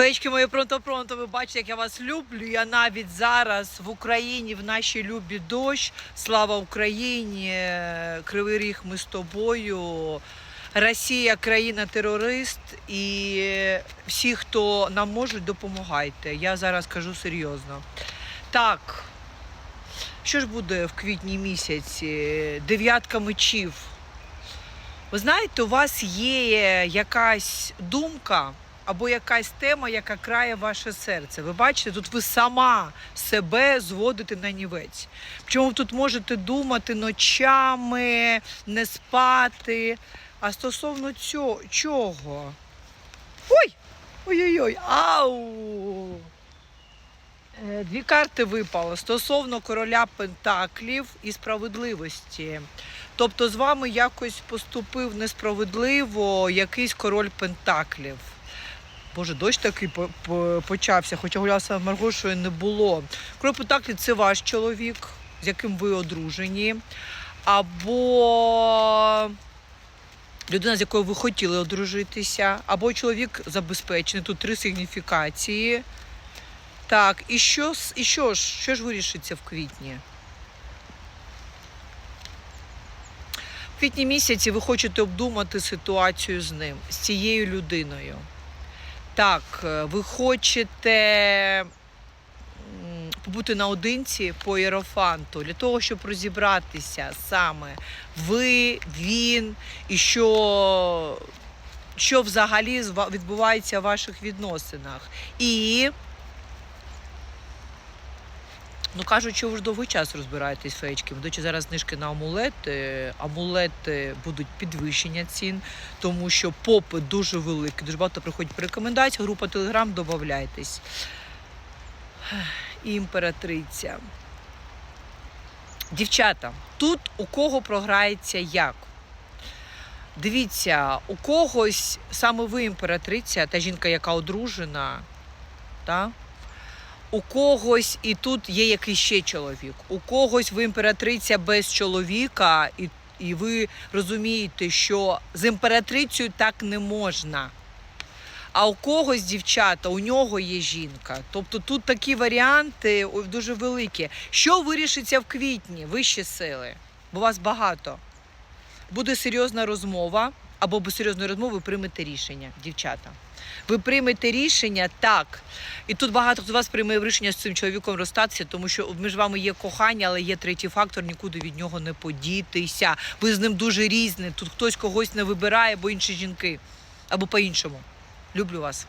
Феєчки мої пронто-пронто, ви бачите, як я вас люблю. Я навіть зараз в Україні, в нашій любі дощ. Слава Україні! Кривий ріг, ми з тобою. Росія країна-терорист, і всі, хто нам можуть, допомагайте. Я зараз кажу серйозно. Так, що ж буде в квітні місяці? Дев'ятка мечів. Ви знаєте, у вас є якась думка або якась тема, яка крає ваше серце. Ви бачите, тут ви сама себе зводите на нівець. Чому ви тут можете думати ночами, не спати? А стосовно цього, чого? Ой! Ой-ой-ой! Ау! Е, Дві карти випали стосовно короля Пентаклів і справедливості. Тобто з вами якось поступив несправедливо якийсь король Пентаклів. Боже, дощ такий по- по- почався, хоча гулявся в Маргошою не було. Король Пентаклів це ваш чоловік, з яким ви одружені. Або людина, з якою ви хотіли одружитися, або чоловік забезпечений. Тут три сигніфікації. Так, і що, і що ж? Що ж вирішиться в квітні? В квітні місяці ви хочете обдумати ситуацію з ним, з цією людиною. Так, е, ви хочете побути наодинці по єрофанту для того, щоб розібратися саме ви, він і що, що взагалі відбувається в ваших відносинах. І Ну кажуть, що ви ж довгий час розбираєтесь феєчки. До речі, зараз знижки на амулети. Амулети будуть підвищення цін, тому що попит дуже великий. Дуже багато приходять по рекомендаціях. Група Телеграм, додавайтесь. Імператриця. Дівчата, тут у кого програється як? Дивіться, у когось саме ви імператриця, та жінка, яка одружена, та? У когось і тут є якийсь ще чоловік. У когось ви імператриця без чоловіка, і, і ви розумієте, що з імператрицею так не можна. А у когось, дівчата, у нього є жінка. Тобто тут такі варіанти дуже великі. Що вирішиться в квітні? Вищі сили, бо вас багато. Буде серйозна розмова, або без серйозної розмови ви приймете рішення, дівчата. Ви приймете рішення так. І тут багато хто з вас прийме рішення з цим чоловіком розстатися, тому що між вами є кохання, але є третій фактор, нікуди від нього не подітися. Ви з ним дуже різні. Тут хтось когось не вибирає, бо інші жінки. Або по-іншому. Люблю вас.